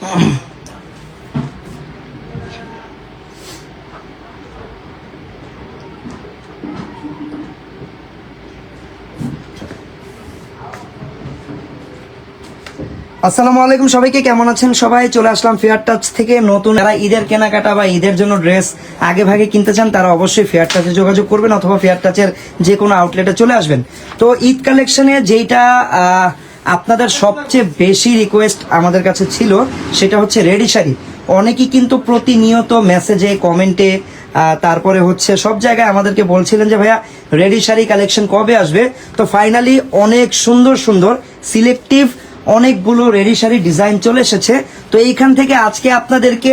আসসালামু আলাইকুম সবাইকে, কেমন আছেন সবাই? চলে আসলাম ফেয়ার টাচ থেকে নতুন যারা ঈদের কেনাকাটা বা ঈদের জন্য ড্রেস আগে ভাগে কিনতে চান, তারা অবশ্যই ফেয়ার টাচে যোগাযোগ করবেন অথবা ফেয়ার টাচের যে কোনো আউটলেটে চলে আসবেন। তো ঈদ কালেকশনে যেইটা আপনাদের সবচেয়ে বেশি রিকোয়েস্ট আমাদের কাছে ছিল, সেটা হচ্ছে রেডি শাড়ি। অনেকেই কিন্তু প্রতিনিয়ত মেসেজে কমেন্টে তারপরে হচ্ছে সব জায়গায় আমাদেরকে বলছিলেন যে, ভাইয়া, রেডি শাড়ি কালেকশন কবে আসবে? তো ফাইনালি অনেক সুন্দর সুন্দর সিলেক্টিভ অনেকগুলো রেডি শাড়ি ডিজাইন চলে এসেছে। তো এইখান থেকে আজকে আপনাদেরকে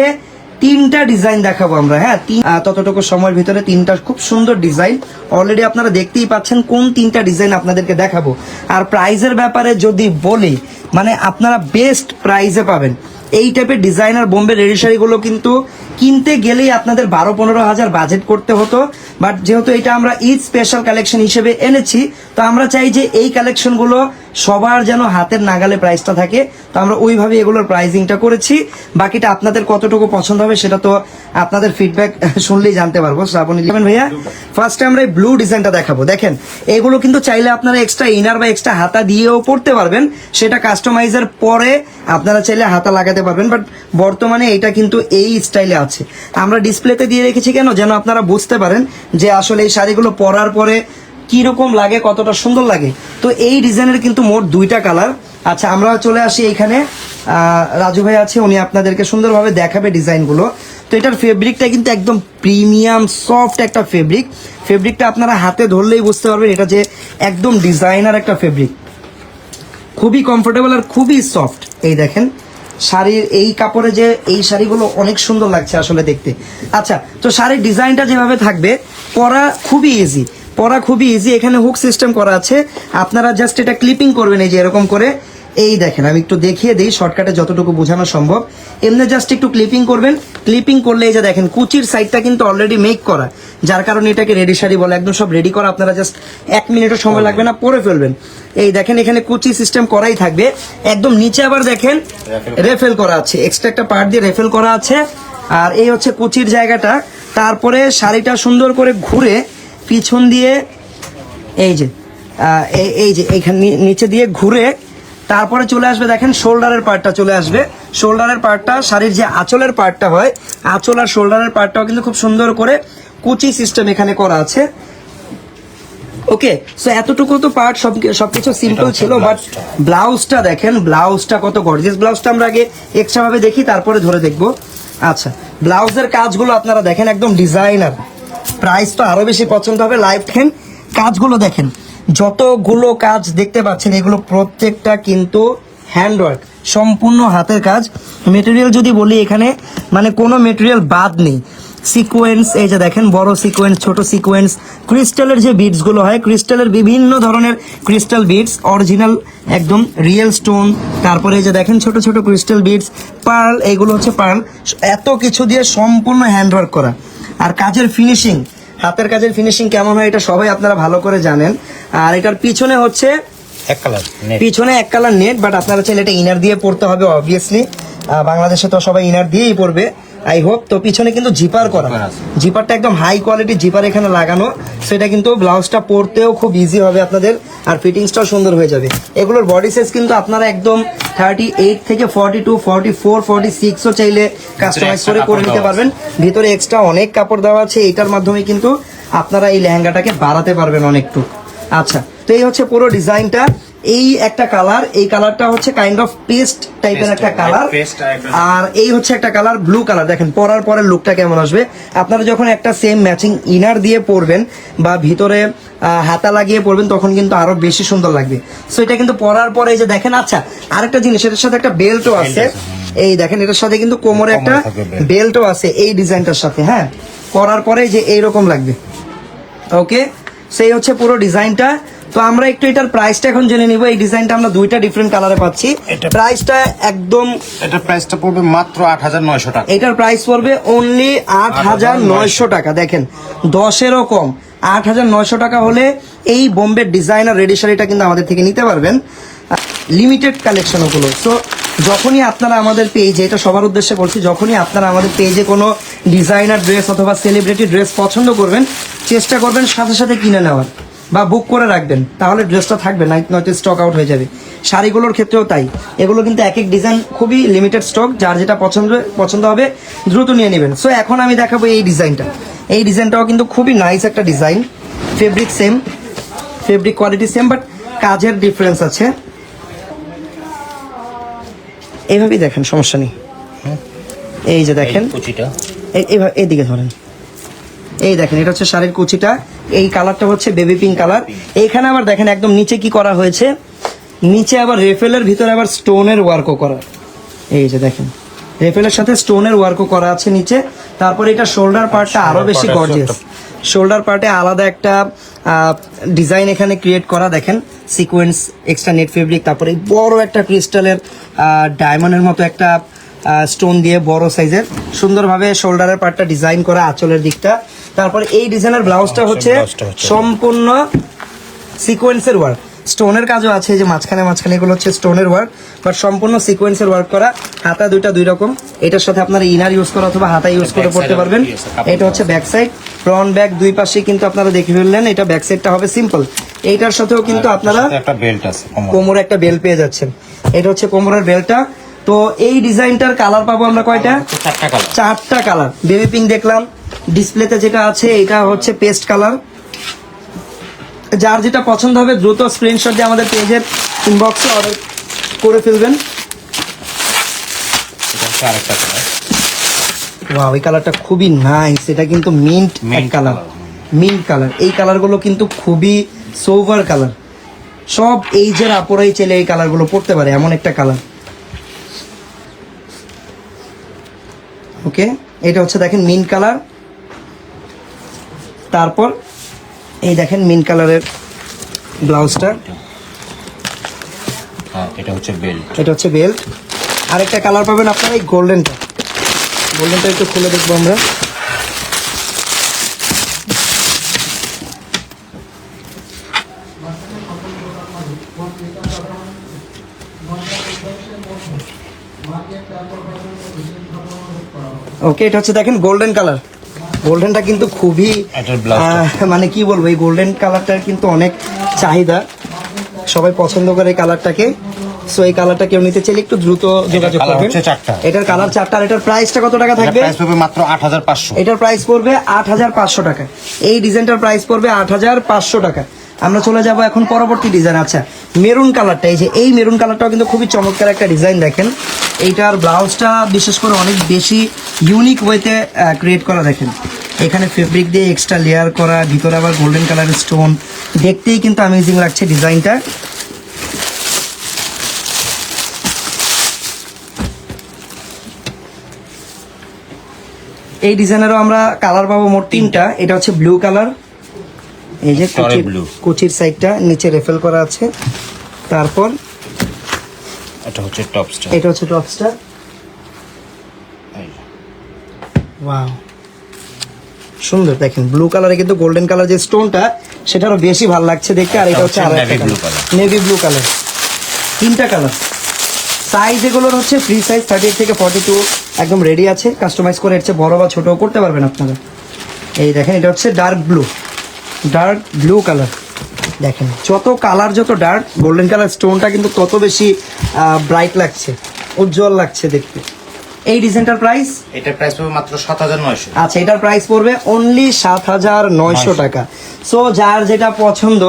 তিনটা ডিজাইন দেখাবো আমরা হ্যাঁ? ততটুকু সময়ের ভিতরে তিনটা খুব সুন্দর ডিজাইন। অলরেডি আপনারা দেখতেই পাচ্ছেন কোন তিনটা ডিজাইন আপনাদেরকে দেখাবো। আর প্রাইজের ব্যাপারে যদি বলি মানে আপনারা বেস্ট প্রাইজে পাবেন। এই টাইপের ডিজাইনার বোম্বে রেডি শাড়িগুলো কিন্তু কিনতে গেলেই আপনাদের বারো পনেরো হাজার বাজেট করতে হতো। বাট যেহেতু এটা আমরা ঈদ স্পেশাল কালেকশন হিসেবে এনেছি, তো আমরা চাই যে এই কালেকশনগুলো সবার যেন হাতের নাগালে প্রাইসটা থাকে। তো আমরা ওইভাবে এগুলোর প্রাইজিংটা করেছি। বাকিটা আপনাদের কতটুকু পছন্দ হবে সেটা তো আপনাদের ফিডব্যাক শুনলেই জানতে পারব, শ্রাবণী লিখবেন ভাইয়া। ফার্স্টে আমরা এই ব্লু ডিজাইনটা দেখাবো। দেখেন, এগুলো কিন্তু চাইলে আপনারা এক্সট্রা ইনার বা এক্সট্রা হাতা দিয়েও পড়তে পারবেন। সেটা কাস্টমাইজের পরে আপনারা চাইলে হাতা লাগাতে পারবেন বাট বর্তমানে এটা কিন্তু এই স্টাইলে আছে। আমরা ডিসপ্লেতে দিয়ে রেখেছি কেন? যেন আপনারা বুঝতে পারেন যে আসলে এই শাড়িগুলো পরার পরে কীরকম লাগে, কতটা সুন্দর লাগে? তো এই ডিজাইনের কিন্তু মোট দুইটা কালার। আচ্ছা আমরা চলে আসি এইখানে রাজু ভাই আছে, উনি আপনাদেরকে সুন্দরভাবে দেখাবে ডিজাইনগুলো। তো এটার ফেব্রিকটা কিন্তু একদম প্রিমিয়াম সফট একটা ফেব্রিক ফেব্রিকটা আপনারা হাতে ধরলেই বুঝতে পারবেন, এটা যে একদম ডিজাইনার একটা ফেব্রিক খুবই কমফোর্টেবল আর খুবই সফট এই দেখেন, শাড়ির এই কাপড়ে যে এই শাড়িগুলো অনেক সুন্দর লাগছে আসলে দেখতে। আচ্ছা তো শাড়ির ডিজাইনটা যেভাবে থাকবে, পরা খুবই ইজি পরা খুবই ইজি এখানে হুক সিস্টেম করা আছে। আপনারা জাস্ট এটা ক্লিপিং করবেন এই যে এরকম করে। এই দেখেন আমি একটু দেখিয়ে দিই শর্টকাটে যতটুকু বোঝানো সম্ভব। এমনি জাস্ট একটু ক্লিপিং করবেন। ক্লিপিং করলে এই যে দেখেন কুচির সাইডটা কিন্তু অলরেডি মেক করা। যার কারণে এটাকে রেডি শাড়ি বলে একদম সব রেডি করা। আপনারা জাস্ট এক মিনিটও সময় লাগবে না পরে ফেলবেন। এই দেখেন এখানে কুচি সিস্টেম করাই থাকবে। একদম নিচে আবার দেখেন রেফেল করা। আছে। এক্সট্রা একটা পার্ট দিয়ে রেফেল করা আছে। আর এই হচ্ছে কুচির জায়গাটা। তারপরে শাড়িটা সুন্দর করে ঘুরে পিছন দিয়ে এই যে এই- যে এইখানে নিচে দিয়ে ঘুরে তারপরে চলে আসবে দেখেন শোল্ডারের পার্টটা চলে আসবে। শোল্ডারের পার্টটা শাড়ির যে আঁচলের পার্টটা হয় আঁচল আর শোল্ডারের পার্টটাও কিন্তু খুব সুন্দর করে কুচি সিস্টেম এখানে করা আছে। ওকে সো এতটুকু তো পার্ট সব সবকিছু সিম্পল ছিল বাট ব্লাউজটা দেখেন ব্লাউজটা কত গর্জিয়াস ব্লাউজটা আমরা আগে এক্সট্রা ভাবে দেখি তারপরে ধরে দেখব। আচ্ছা ব্লাউজের কাজগুলো আপনারা দেখেন একদম ডিজাইনার প্রাইস তো আরও বেশি পছন্দ হবে। লাইভ দেখেন, কাজগুলো দেখেন। যতগুলো কাজ দেখতে পাচ্ছেন, এগুলো প্রত্যেকটা কিন্তু হ্যান্ডওয়ার্ক সম্পূর্ণ হাতের কাজ। মেটেরিয়াল যদি বলি এখানে মানে কোনো মেটেরিয়াল বাদ নেই। সিকোয়েন্স এই যে দেখেন, বড় সিকোয়েন্স ছোট সিকোয়েন্স ক্রিস্টালের যে বিটসগুলো হয় ক্রিস্টালের বিভিন্ন ধরনের ক্রিস্টাল বিটস অরিজিনাল একদম রিয়েল স্টোন তারপরে এই যে দেখেন, ছোট ছোট ক্রিস্টাল বিটস পার্ল এইগুলো হচ্ছে পার্ল এত কিছু দিয়ে সম্পূর্ণ হ্যান্ডওয়ার্ক করা। আর কাজের ফিনিশিং হাতের কাজের ফিনিশিং কেমন হয় এটা সবাই আপনারা ভালো করে জানেন। আর এটার পিছনে হচ্ছে এক কালার নেট পিছনে এক কালার নেট বাট আপনারা চাইলে এটা ইনার দিয়ে পড়তে হবে অবভিয়াসলি বাংলাদেশে তো সবাই ইনার দিয়েই পড়বে। আই হোপ তো পিছনে কিন্তু জিপার করা। জিপারটা একদম হাই কোয়ালিটি জিপার এখানে লাগানো। সেটা কিন্তু ব্লাউজটা পরতেও খুব ইজি হবে আপনাদের আর ফিটিংসটাও সুন্দর হয়ে যাবে। এগুলোর বডি সাইজ কিন্তু আপনারা একদম থার্টি এইট থেকে forty two forty four forty সিক্সও চাইলে কাস্টমাইজ করে করে নিতে পারবেন। ভিতরে এক্সট্রা অনেক কাপড় দেওয়া আছে এটার মাধ্যমে কিন্তু আপনারা এই লেহেঙ্গাটাকে বাড়াতে পারবেন অনেকটু। আচ্ছা তো এই হচ্ছে পুরো ডিজাইনটা এই একটা কালার এই কালারটা হচ্ছে কাইন্ড অফ পেস্ট টাইপের একটা কালার। আর এই হচ্ছে একটা কালার ব্লু কালার দেখেন পরার পরে লুকটা কেমন আসবে? আপনারা যখন একটা সেম ম্যাচিং ইনার দিয়ে পরবেন বা ভিতরে হাতা লাগিয়ে পরবেন তখন কিন্তু আরও বেশি সুন্দর লাগবে। সো এটা কিন্তু পরার পরে এই যে দেখেন আচ্ছা আরেকটা জিনিস এটার সাথে একটা বেল্টও আছে। এই দেখেন এটার সাথে কিন্তু কোমরে একটা বেল্টও আছে এই ডিজাইনটার সাথে হ্যাঁ। পরার পরে যে এইরকম লাগবে। ওকে সেই হচ্ছে পুরো ডিজাইনটা। তো আমরা একটু এটার প্রাইসটা এখন জেনে নিব। এই ডিজাইনটা আমরা দুইটা ডিফারেন্ট কালারে পাচ্ছি। এটা- প্রাইসটা একদম এটার প্রাইসটা পড়বে মাত্র আট হাজার নয়শো টাকা। এটার প্রাইস পড়বে অনলি আট হাজার নয়শো টাকা। দেখেন দশেরও কম। আট হাজার নয়শো টাকা হলে এই বোম্বে ডিজাইনার রেডি শাড়িটা কিন্তু আমাদের থেকে নিতে পারবেন। লিমিটেড কালেকশন ওগুলো। সো যখনই আপনারা আমাদের পেজে এটা সবার উদ্দেশ্যে বলছি যখনই আপনারা আমাদের পেজে কোনো ডিজাইনার ড্রেস অথবা সেলিব্রিটি ড্রেস পছন্দ করবেন চেষ্টা করবেন সাথে সাথে কিনে নেওয়ার। বা বুক করে রাখবেন তাহলে ড্রেসটা থাকবে না নয়তো স্টক আউট হয়ে যাবে। শাড়িগুলোর ক্ষেত্রেও তাই। এগুলো কিন্তু এক এক ডিজাইন খুবই লিমিটেড স্টক যার যেটা পছন্দ পছন্দ হবে দ্রুত নিয়ে নেবেন। সো এখন আমি দেখাবো এই ডিজাইনটা এই ডিজাইনটাও কিন্তু খুবই নাইস একটা design fabric same fabric quality same but কাজের ডিফারেন্স আছে। এইভাবেই দেখেন সমস্যা নেই। এই যে দেখেন। এইদিকে ধরেন। এই দেখেন এটা হচ্ছে শাড়ির কুচিটা। এই কালারটা হচ্ছে বেবি পিঙ্ক কালার এইখানে আবার দেখেন একদম নিচে কি করা হয়েছে? নিচে আবার রেফেলের ভিতরে আবার স্টোনের ওয়ার্কও করা। এই যে দেখেন রেফেলের সাথে স্টোনের ওয়ার্কও করা আছে নিচে। তারপরে এটা শোল্ডার পার্টটা আরও বেশি গর্জিয়াস শোল্ডার পার্টে আলাদা একটা ডিজাইন এখানে ক্রিয়েট করা দেখেন সিকোয়েন্স এক্সট্রা নেট ফেব্রিক তারপরে বড় একটা ক্রিস্টালের ডায়মন্ডের মতো একটা স্টোন দিয়ে বড় সাইজের সুন্দরভাবে শোল্ডারের পার্টটা ডিজাইন করা আঁচলের দিকটা। তারপরে এই ডিজাইনের ব্লাউজটা হচ্ছে সম্পূর্ণ সিকোয়েন্সের ওয়ার্ক স্টোনের কাজও আছে এই যে মাঝখানে মাঝখানে এগুলো হচ্ছে স্টোনের ওয়ার্ক বাট সম্পূর্ণ সিকোয়েন্সের ওয়ার্ক করা। হাতা দুইটা দুই রকম। এটার সাথে আপনারা ইনার ইউজ করা অথবা হাতা ইউজ করে পড়তে পারবেন। এটা হচ্ছে ব্যাক সাইড ফ্রন্ট ব্যাক দুই পাশে কিন্তু আপনারা দেখে ফেললেন এটা ব্যাক সাইডটা হবে সিম্পল এইটার সাথেও কিন্তু আপনারা একটা বেল্ট আছে কোমরে। একটা বেল পেয়ে যাচ্ছেন। এটা হচ্ছে কোমরের বেলটা তো এই ডিজাইনটার কালার পাবো আমরা কয়টা? চারটা কালার। চারটা কালার। বেবি পিঙ্ক দেখলাম। ডিসপ্লেতে যেটা আছে এটা হচ্ছে পেস্ট কালার যার যেটা পছন্দ হবে দ্রুত স্ক্রিনশট দিয়ে আমাদের পেজের ইনবক্সে অর্ডার করে ফেলবেন। ওয়াও এই কালারটা খুবই নাইস এটা কিন্তু মিন্ট কালার মিন্ট কালার এই কালারগুলো কিন্তু খুবই সোভার কালার সব এইজের আপুরাই চেলে এই কালারগুলো পড়তে পারে এমন একটা কালার ওকে এটা হচ্ছে দেখেন মিন কালার। তারপর এই দেখেন মিন কালারের ব্লাউজটা। হ্যাঁ এটা হচ্ছে বেল্ট। এটা হচ্ছে বেল্ট। আরেকটা কালার পাবেন আপনারা এই গোল্ডেনটা। গোল্ডেনটা একটু খুলে দেখব আমরা। ওকে এটা হচ্ছে দেখেন গোল্ডেন কালার গোল্ডেনটা কিন্তু খুবই মানে কি বলব এই গোল্ডেন কালারটার কিন্তু অনেক চাহিদা। সবাই পছন্দ করে এই কালারটাকে সো এই কালারটা কেউ নিতে চাইলে একটু দ্রুত যোগাযোগ করবেন। এটার কালার চারটা আর এটার প্রাইসটা কত টাকা থাকবে? প্রাইস পাবে মাত্র আট হাজার পাঁচশো। এটার প্রাইস পড়বে আট হাজার পাঁচশো টাকা। এই ডিজাইনটার প্রাইস পড়বে আট হাজার পাঁচশো টাকা। আমরা চলে যাব এখন পরবর্তী ডিজাইন আচ্ছা মেরুন কালারটা এই যে এই মেরুন কালারটাও কিন্তু খুবই চমৎকার একটা ডিজাইন দেখেন। এইটার ব্লাউজটা বিশেষ করে অনেক বেশি ইউনিক ওয়েতে ক্রিয়েট করা দেখেন। এখানে ফেব্রিক দিয়ে এক্সট্রা লেয়ার করা, ভিতরে আবার গোল্ডেন কালারের স্টোন দেখতেই কিন্তু অ্যামেজিং লাগছে ডিজাইনটা এই ডিজাইনেরও আমরা কালার পাবো মোট তিনটা। এটা হচ্ছে ব্লু কালার এই যে কুচির। কুচির সাইডটা নিচে রেফেল করা আছে। তারপর এটা হচ্ছে টপসটা এটা হচ্ছে টপসটা ওয়াও সুন্দর দেখেন ব্লু কালারে কিন্তু গোল্ডেন কালার যে স্টোনটা সেটা আরও বেশি ভালো লাগছে দেখতে আর এটা হচ্ছে নেভি ব্লু কালার তিনটা কালার সাইজ এগুলোর হচ্ছে ফ্রি সাইজ থার্টি থেকে ফর্টি টু একদম রেডি আছে। কাস্টমাইজ করে এর চেয়ে বড় বা ছোটও করতে পারবেন আপনারা। এই দেখেন এটা হচ্ছে dark blue dark blue colour. দেখেন। যত কালার যত ডার্ক গোল্ডেন কালার স্টোনটা কিন্তু তত বেশি ব্রাইট লাগছে উজ্জ্বল লাগছে দেখতে। এই ডিজাইনটার প্রাইস? এটার প্রাইস পাবে মাত্র সাত হাজার নয়শো। আচ্ছা এটার প্রাইস পড়বে অনলি সাত হাজার নয়শো টাকা। সো যার যেটা পছন্দ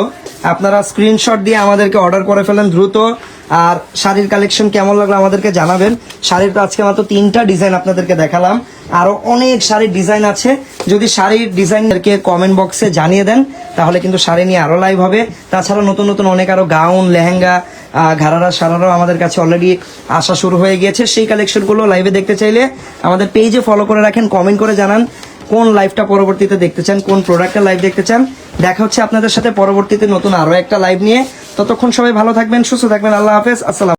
আপনারা স্ক্রিনশট দিয়ে আমাদেরকে অর্ডার করে ফেলেন দ্রুত। আর শাড়ির কালেকশন কেমন লাগল আমাদেরকে জানাবেন। শাড়ির তো আজকে মাত্র তিনটা ডিজাইন আপনাদেরকে দেখালাম। আরও অনেক শাড়ির ডিজাইন আছে। যদি শাড়ির ডিজাইনকে কমেন্ট বক্সে জানিয়ে দেন, তাহলে কিন্তু শাড়ি নিয়ে আরও লাইভ হবে। তাছাড়া নতুন নতুন অনেক আরও গাউন লেহেঙ্গা ঘাড়ারা, সারারাও আমাদের কাছে অলরেডি আসা শুরু হয়ে গিয়েছে। সেই কালেকশনগুলো লাইভে দেখতে চাইলে আমাদের পেজে ফলো করে রাখেন কমেন্ট করে জানান কোন লাইভটা পরবর্তীতে দেখতে চান, কোন প্রোডাক্টের লাইভ দেখতে চান। দেখা হচ্ছে আপনাদের সাথে পরবর্তীতে নতুন আরও একটা লাইভ নিয়ে। ততক্ষণ সবাই ভালো থাকবেন, সুস্থ থাকবেন, আল্লাহ হাফেজ, আসসালাম